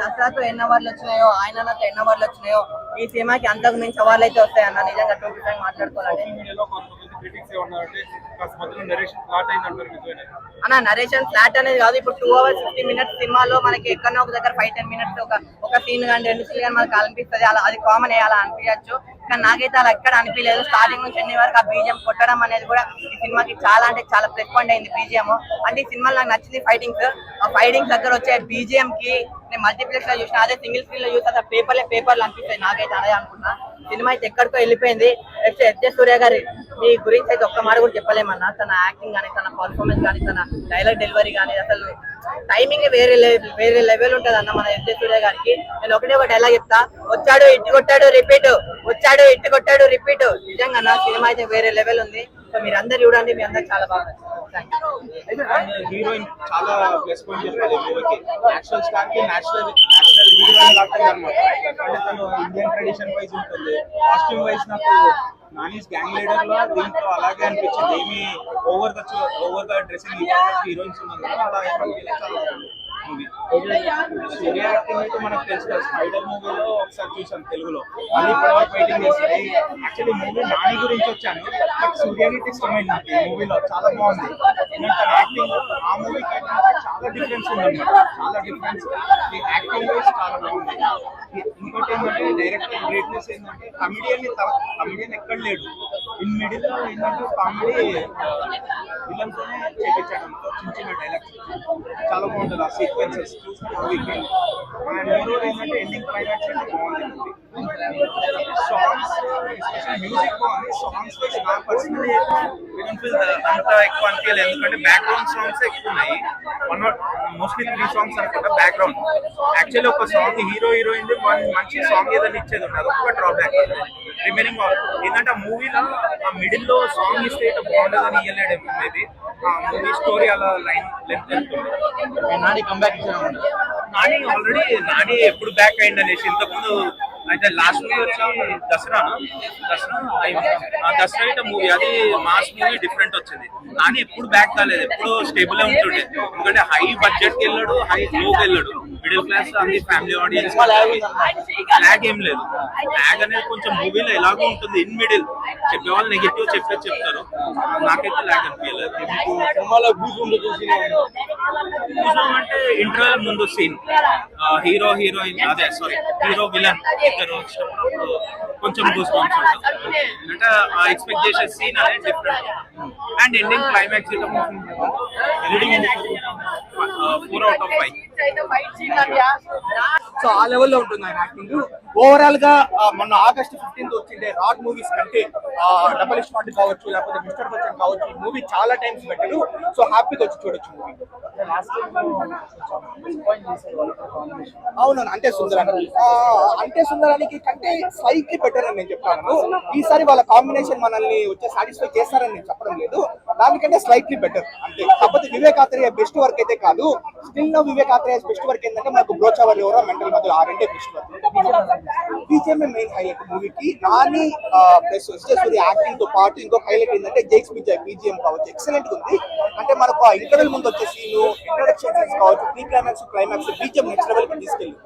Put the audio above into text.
దసరాతో ఎన్ని అవార్డులు వచ్చినాయో ఆయనతో ఎన్ని అవార్డులు వచ్చినాయో ఈ సినిమాకి అంతకు మించి అవార్డులు అయితే వస్తాయన్న నిజంగా టూ ఫైవ్ మాట్లాడుకోవాలంటే అన్న నరేషన్ ఫ్లాట్ అనేది కాదు ఇప్పుడు టూ అవర్స్ ఫిఫ్టీ మినిట్స్ సినిమాలో మనకి ఎక్కడో ఒక దగ్గర ఫైవ్ టెన్ మినిట్స్ ఒక ఒక సీన్ కానీ రెండు సీన్ కానీ మనకు అనిపిస్తుంది. అలా అది కామన్ అలా అనిపించచ్చు. కానీ నాకైతే అలా ఎక్కడ అనిపించలేదు స్టార్టింగ్ నుంచి ఎన్ని వరకు ఆ బీజియం కొట్టడం అనేది కూడా ఈ సినిమాకి చాలా అంటే చాలా ప్లస్ పాయింట్ అయింది బీజిఎం. అంటే ఈ సినిమాలో నాకు నచ్చింది ఫైటింగ్స్ ఆ ఫైటింగ్స్ దగ్గర వచ్చే బీజిఎం కి నేను మల్టీప్లెక్స్లో చూసిన అదే సింగిల్ స్క్రీన్లో చూస్తే పేపర్లే పేపర్లు అనిపిస్తాయి నాకైతే అదే అనుకున్నా. సినిమా అయితే ఎక్కడికో వెళ్ళిపోయింది. నెక్స్ట్ ఎస్ జే సూర్య గారి మీ గురించి అయితే ఒక్క మాట కూడా చెప్పలేమన్నా తన యాక్టింగ్ కానీ తన పర్ఫార్మెన్స్ కానీ తన డైలాగ్ డెలివరీ కానీ అసలు టైమింగ్ వేరే లెవెల్ వేరే లెవెల్ ఉంటుంది అన్న మన ఎస్ సూర్య గారికి. నేను ఒకటే ఒక డైలాగ్ చెప్తా. వచ్చాడు ఇట్టు కొట్టాడు రిపీట్ వచ్చాడు ఇట్టు కొట్టాడు రిపీట్ నిజంగా సినిమా అయితే వేరే లెవెల్ ఉంది. సో మీరు అందరు చూడండి మీ అందరు చాలా బాగా హీరోయిన్ చాలా ప్లస్ పాయింట్ చెప్పాలి మూవీకి నేషనల్ స్టార్కి నేషనల్ నేషనల్ హీరోయిన్ లాంటిది అనమాట అంటే తను ఇండియన్ ట్రెడిషన్ వైజ్ ఉంటుంది. కాస్ట్యూమ్ వైజ్ నాకు నానీస్ గ్యాంగ్ లీడర్లో దీంట్లో అలాగే అనిపించింది. ఏమి over the over the dressing heroines ఉన్నారు అలా చాలా బాగుంది. మూవీ సూర్య యాక్టింగ్ అయితే మనకు తెలుసు కదా స్పైడర్ మూవీలో ఒకసారి చూసాను తెలుగులో. మళ్ళీ ఇప్పటివరకు వెయిటింగ్ చేస్తుంది యాక్చువల్లీ మూవీ నాని గురించి వచ్చాను బట్ సూర్యానికి ఇష్టమైంది నాకు ఈ మూవీలో చాలా బాగుంది. ఎందుకంటే యాక్టింగ్ ఆ మూవీకి చాలా డిఫరెన్స్ ఉందన్నమాట. చాలా డిఫరెన్స్ ఈ యాక్టింగ్ వైజ్ చాలా బాగుంది. ఇంకోటి ఏంటంటే డైరెక్టర్ గ్రేట్నెస్ ఏంటంటే కమిడియన్ కమిడియన్ ఎక్కడ లేడు. ఇన్ మిడిల్లో ఏంటంటే కామెడీ విలన్స్ uh, తోనే చేపించాడు చిన్న చిన్న డైలాగ్స్ చాలా బాగుంటుంది ఆ సీక్వెన్సెస్ చూస్తే అండ్ మూడు ఏంటంటే ఎండింగ్ క్లైమాక్స్ అంటే బాగుంది సాంగ్స్ మ్యూజిక్ బాగుంది సాంగ్స్ నా పర్సనలీ అంత ఎక్కువ అనిపించలేదు ఎందుకంటే బ్యాక్గ్రౌండ్ సాంగ్స్ ఎక్కువ ఉన్నాయి వన్ మోస్ట్లీ త్రీ సాంగ్స్ అనుకుంటా బ్యాక్గ్రౌండ్ యాక్చువల్లీ ఒక సాంగ్ హీరో హీరోయిన్ వన్ మంచి సాంగ్ ఏదైనా ఇచ్చేది ఉంటుంది అదొక డ్రాబ్యాక్ రిమైనింగ్ ఏంటంటే ఆ మూవీలో ఆ మిడిల్లో సాంగ్ ఇస్తే ఇట్లా బాగుండదని ఇయ్యలేడు మేబీ ఆ మూవీ స్టోరీ అలా లైన్ లెంత్ వెళ్తుంది నాని కంబ్యాక్ నాని ఆల్రెడీ నాని ఎప్పుడు బ్యాక్ అయింది అనేసి ఇంతకుముందు అయితే లాస్ట్ మూవీ వచ్చి దసరా దసరా? ఆ దసరా అయితే మూవీ అది మాస్ మూవీ డిఫరెంట్ వచ్చింది. కానీ ఎప్పుడు బ్యాక్ కాలేదు ఎప్పుడు స్టేబుల్ ఉంటుండే. ఎందుకంటే హై బడ్జెట్కి వెళ్ళాడు హై లోకి వెళ్ళాడు. మిడిల్ క్లాస్ అన్ని ఫ్యామిలీ ఆడియన్స్ ల్యాగ్ ఏం లేదు. ల్యాగ్ అనేది కొంచెం మూవీలో ఎలాగో ఉంటుంది ఇన్ మిడిల్ చెప్పేవాళ్ళు నెగిటివ్ చెప్పేది చెప్తారు. నాకైతే ల్యాగ్ అనిపించలేదు. అంటే ఇంటర్వెల్ ముందు సీన్ హీరో హీరోయిన్ అదే సారీ హీరో విలన్ ఇద్దరు వచ్చినప్పుడు కొంచెం గూస్ బంప్స్ అంటే ఎక్స్పెక్ట్ చేసే సీన్ అనేది different and ending climax so ఆ లెవెల్లో ఉంటుంది ఆయన యాక్టింగ్ ఓవరాల్గా మొన్న ఆగస్ట్ ఫిఫ్టీన్త్ వచ్చిండే రాడ్ మూవీస్ కంటే డబల్ స్మార్ట్ కావచ్చు లేకపోతే మిస్టర్ బచ్చన్ కావచ్చు ఈ మూవీ చాలా టైమ్స్ బెటర్ సో హ్యాపీగా వచ్చి చూడొచ్చు మూవీ అవునవును అంటే సుందరానికి. అంటే సుందరానికి కంటే స్లైట్లీ బెటర్ అని నేను చెప్తాను. ఈసారి వాళ్ళ కాంబినేషన్ మనల్ని వచ్చే సాటిస్ఫై చేస్తారని నేను చెప్పడం లేదు. దానికంటే స్లైట్లీ బెటర్ కాకపోతే వివేక్ ఆత్రేయ బెస్ట్ వర్క్ అయితే కాదు still no Vivek Athreya best work ఏంటంటే మనకు బ్రోచావర్ ఎవరో మెంటల్ మధ్య ఆ రెండే best work BGM main highlight మూవీకి. నాని ప్లస్ సూర్య యాక్టింగ్తో పాటు ఇంకొక హైలైట్ ఏంటంటే జైక్స్ విజయ్ బీజిఎం కావచ్చు. ఎక్సలెంట్ ఉంది. అంటే మనకు ఆ ఇంటర్వెల్ ముందు వచ్చే సీన్ ఇంట్రడక్షన్ సీన్స్ కావచ్చు pre climax climax BGM next లెవెల్కి తీసుకెళ్ళి.